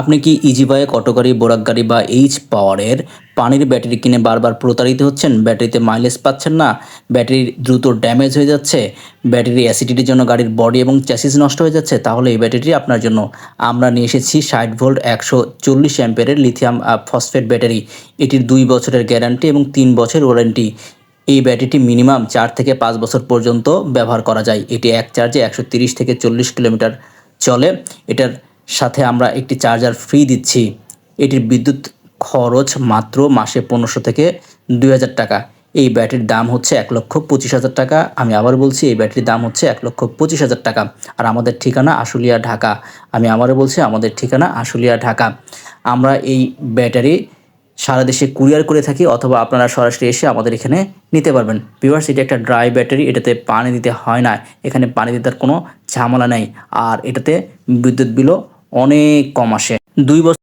আপনি কি easy bike auto গাড়ি, বোরাক গাড়ি বা এইচ পাওয়ারের পানির ব্যাটারি কিনে বারবার প্রতারিত হচ্ছেন? ব্যাটারিতে মাইলেজ পাচ্ছেন না ব্যাটারি দ্রুত ড্যামেজ হয়ে যাচ্ছে ব্যাটারি অ্যাসিডিটির জন্য গাড়ির বডি এবং চ্যাসিস নষ্ট হয়ে যাচ্ছে, তাহলে এই ব্যাটারিটি আপনার জন্য। আমরা নিয়ে এসেছি ষাট ভোল্ট একশো চল্লিশ অ্যাম্পেয়ারের লিথিয়াম ফসফেট ব্যাটারি। এটির দুই বছরের গ্যারান্টি এবং তিন বছর ওয়ারেন্টি এই ব্যাটারিটি মিনিমাম চার থেকে পাঁচ বছর পর্যন্ত ব্যবহার করা যায়। এটি এক চার্জে একশো থেকে চল্লিশ কিলোমিটার চলে। এটার সাথে আমরা একটি চার্জার ফ্রি দিচ্ছি। এটির বিদ্যুৎ খরচ মাত্র মাসে পনেরোশো থেকে দুই হাজার টাকা। এই ব্যাটারির দাম হচ্ছে এক লক্ষ পঁচিশ হাজার টাকা। আমি আবার বলছি, এই ব্যাটারির দাম হচ্ছে এক লক্ষ পঁচিশ হাজার টাকা। আর আমাদের ঠিকানা আশুলিয়া, ঢাকা। আমি আবারও বলছি, আমাদের ঠিকানা আশুলিয়া, ঢাকা। আমরা এই ব্যাটারি সারা দেশে কুরিয়ার করে থাকি, অথবা আপনারা সরাসরি এসে আমাদের এখানে নিতে পারবেন। ভিউয়ার্স এটা একটা ড্রাই ব্যাটারি এটাতে পানি দিতে হয় না। এখানে পানি দিতে কোনো ঝামেলা নেই। আর এটাতে বিদ্যুৎ বিলও অনেক কম আসে। দুই বছর